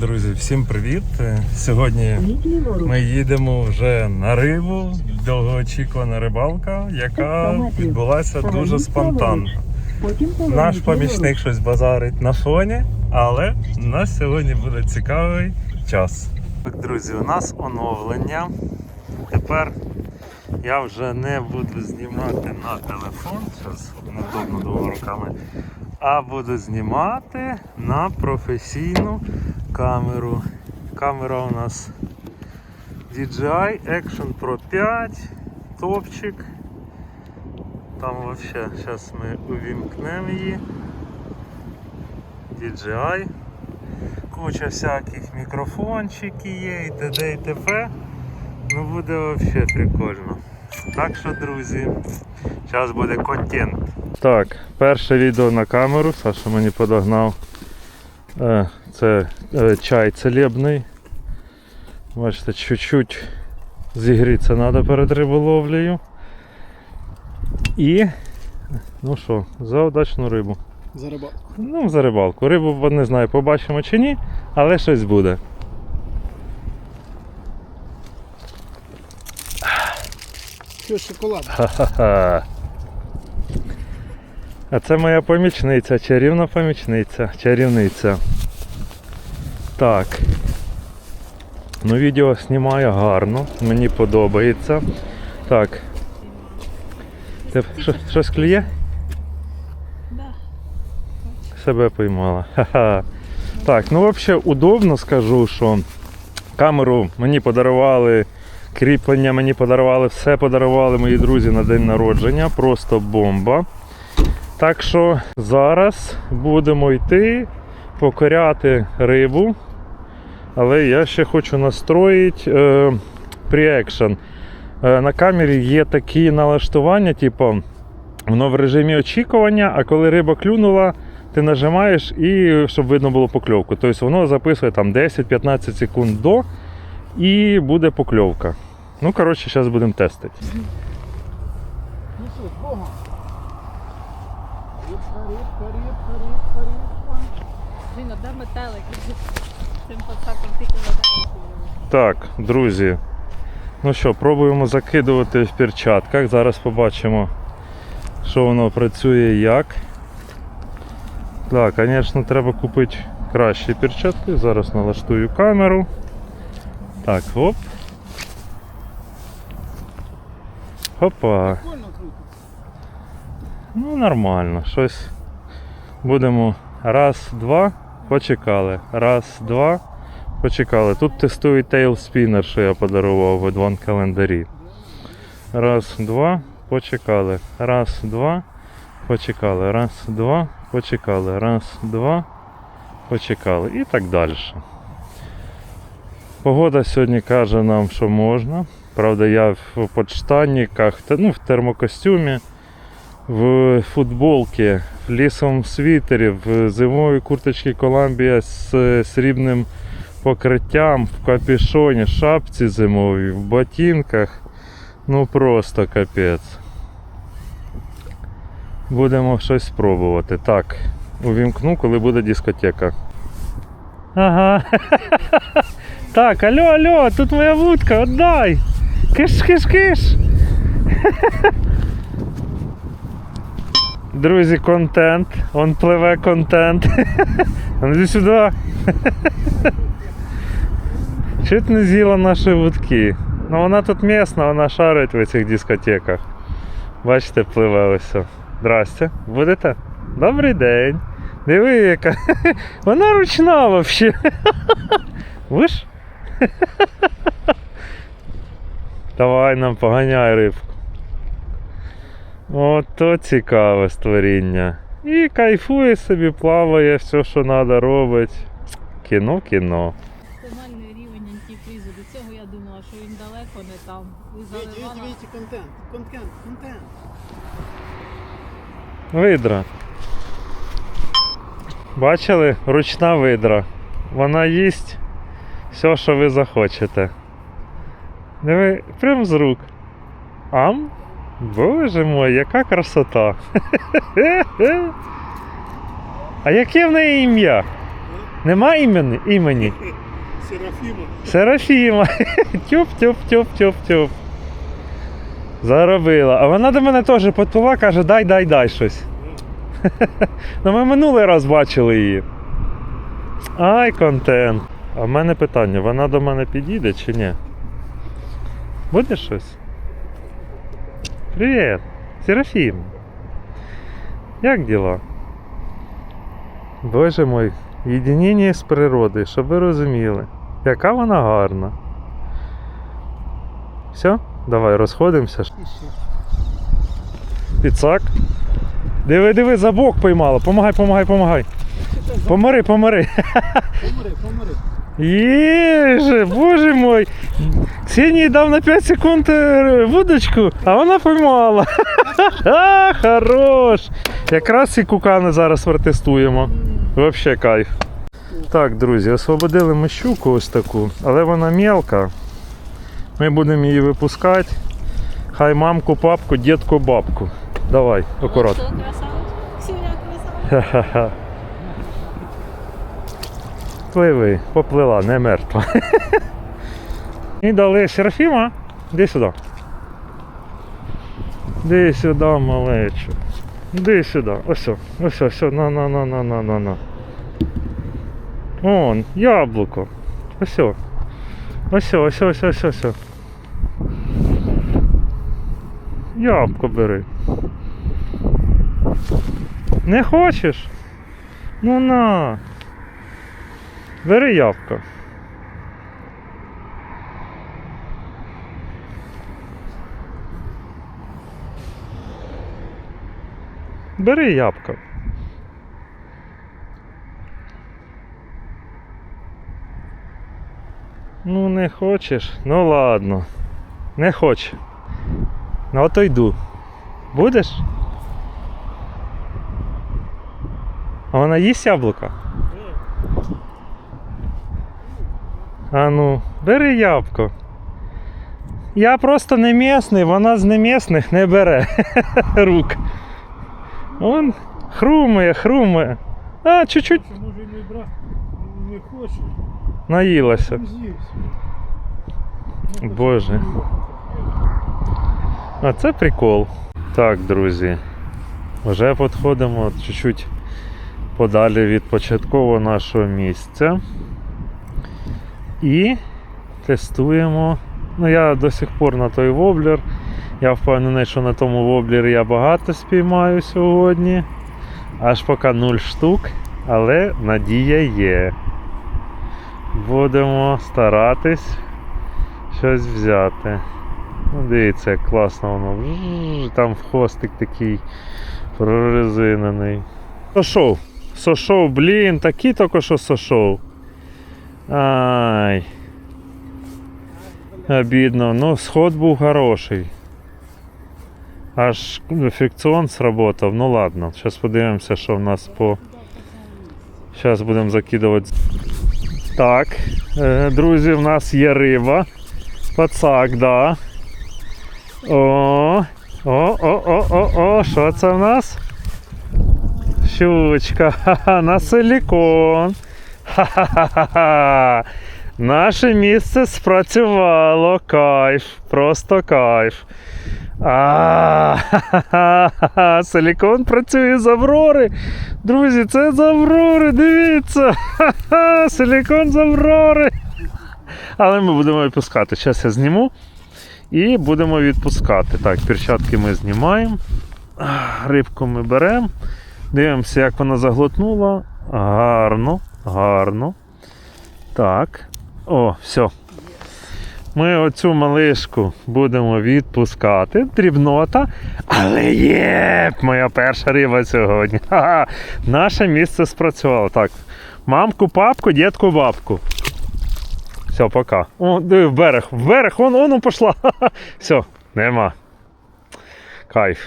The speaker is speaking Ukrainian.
Друзі, всім привіт! Сьогодні ми їдемо вже на рибу. Довгоочікувана рибалка, яка відбулася дуже спонтанно. Наш помічник щось базарить на фоні, але у нас сьогодні буде цікавий час. Так, друзі, у нас оновлення. Тепер я вже не буду знімати на телефон, зараз неудобно двома руками, а буду знімати на професійну камеру. Камера у нас DJI Action Pro 5, топчик. Там вообще зараз ми увімкнемо її. DJI. Куча всяких мікрофончиків є і т.д. і т.п. Ну буде вообще прикольно. Так що, друзі, зараз буде контент. Так, перше відео на камеру, Саша мені подогнав. Е, Це чай целебний. Бачите, чуть-чуть зігрітися треба перед риболовлею. І, ну що, за удачну рибу. За рибалку. Ну, за рибалку. Рибу не знаю, побачимо чи ні, але щось буде. Що шоколад? Ха-ха-ха. А це моя помічниця, чарівна помічниця, чарівниця. Так. Ну, відео знімає гарно, мені подобається. Так. Ти щось клює? Себе поймала. Ха-ха. Так, ну взагалі удобно скажу, що камеру мені подарували, кріплення мені подарували, все подарували мої друзі на день народження. Просто бомба. Так що зараз будемо йти покоряти рибу. Але я ще хочу настроїти е, pre-action. Е, на камері є такі налаштування, типу, воно в режимі очікування, а коли риба клюнула, ти нажимаєш і щоб видно було покльовку. Тобто воно записує там 10-15 секунд до і буде покльовка. Ну, коротше, зараз будемо тестити. Ну що, з Богом. Рибка, рибка, рибка, рибка, рибка. Блін, а де метелик? Цим пацаком тільки метелик. Так, друзі. Ну що, пробуємо закидувати в перчатках. Зараз побачимо, що воно працює і як. Так, звісно, треба купити кращі перчатки. Зараз налаштую камеру. Так, оп. Опа. Ну, нормально. Щось будемо раз, два, почекали. Раз, два, почекали. Тут тестують Tail Spinner, що я подарував в Advan календарі. Раз, два, почекали. Раз, два, почекали. Раз, два, почекали. Раз, два, почекали. І так далі. Погода сьогодні каже нам, що можна. Правда, я в подштанниках, ну, в термокостюмі в футболці, світері, в зимовій курточці Коламбія з срібним покриттям, в капюшоні, шапці зимовій, в ботинках. Ну просто капець. Будемо щось спробувати. Так, увімкну, коли буде дискотека. Ага. Так, алло, алло, тут моя вудка, отдай! Киш, киш, киш! Друзі, контент. Он пливе контент. А сюди. Чуть не з'їла наші вудки. Ну вона тут місна, вона шарить в цих дискотеках. Бачите, пливе ось. Здрасте. Будете? Добрий день. Диви, яка. Вона ручна взагалі. Виш? Давай нам поганяй рибку. Ото цікаве створіння. І кайфує собі, плаває, все, що треба робить. Кіно, кіно. Максимальний рівень антифрізу. До цього я думала, що він далеко не там. Дивіться, заливала. дивіться, контент. Контент, контент. Видра. Бачили? Ручна видра. Вона їсть все, що ви захочете. Диви, прям з рук. Ам? Боже мой, яка красота. А яке в неї ім'я? Нема імені? імені? Серафіма. Серафіма. Тюп, тюп, тюп, тюп, тюп. Заробила. А вона до мене теж підпила, каже, дай, дай, дай щось. Ну ми минулий раз бачили її. Ай, контент. А в мене питання: вона до мене підійде чи ні? Буде щось? Привіт, Серафім. Як діла? Боже мой, єдиніння з природи, щоб ви розуміли. Яка вона гарна. Все, давай розходимося. Ще. Диви, диви, за бок поймала. Помагай, помагай, помагай. Помири, помири. Помири, помири. Єже, боже мой. Ксенії дав на 5 секунд е, вудочку, а вона поймала. А, хорош. Якраз і кукани зараз протестуємо. Вообще кайф. Так, друзі, освободили ми щуку ось таку, але вона мелка. Ми будемо її випускати. Хай мамку, папку, дітку, бабку. Давай, акуратно. Ха-ха-ха. Пливи, поплила, не мертва. І дали Серафіма. Іди сюди. Іди сюди, малечу. Іди сюди. Ось, ось, ось, на, на, на, на, на, на, на. Вон, яблуко. Ось. Ось, ось, ось, ось, ось. о. Ябко бери. Не хочеш? Ну на. Бери ябко. Бери ябко. Ну не хочеш? Ну ладно. Не хочу. Ну ото йду. Будеш? А вона їсть яблука? А ну, бери ябко. Я просто не місний, вона з немісних не бере рук. Он хрумає, хрумає. А, чуть-чуть може і не брати, не хоче. наїлася. Боже. А це прикол. Так, друзі. Вже підходимо чуть-чуть подалі від початкового нашого місця. І тестуємо. Ну, я до сих пор на той воблер. Я впевнений, що на тому воблері я багато спіймаю сьогодні. Аж поки 0 штук, але надія є. Будемо старатись щось взяти. Ну, дивіться, як класно воно. Там хвостик такий прорезинений. Сошов. Сошов, блін, такий тільки що сошов. Ай. Обідно. Ну, сход був хороший. Аж фрикціон сработав. Ну ладно, зараз подивимося, що в нас по. Зараз будемо закидувати. Так, е, друзі, в нас є риба. Пацак, да. О, о, о, о, о, о, що це в нас? Щучка, ха-ха, на силікон. Ха-ха-ха. Наше місце спрацювало. Кайф, просто кайф. А, силікон працює з Аврори. Друзі, це з Аврори, дивіться. Силікон з Аврори. Але ми будемо відпускати. Зараз я зніму і будемо відпускати. Так, перчатки ми знімаємо. Рибку ми беремо. Дивимося, як вона заглотнула. Гарно, гарно. Так. О, все. Ми оцю малишку будемо відпускати. Дрібнота. Але є! Моя перша риба сьогодні. Ха-ха. Наше місце спрацювало. Так. Мамку, папку, дітку, бабку. Все, пока. О, диви, в берег. В берег, вон, вон пішла. Все, нема. Кайф.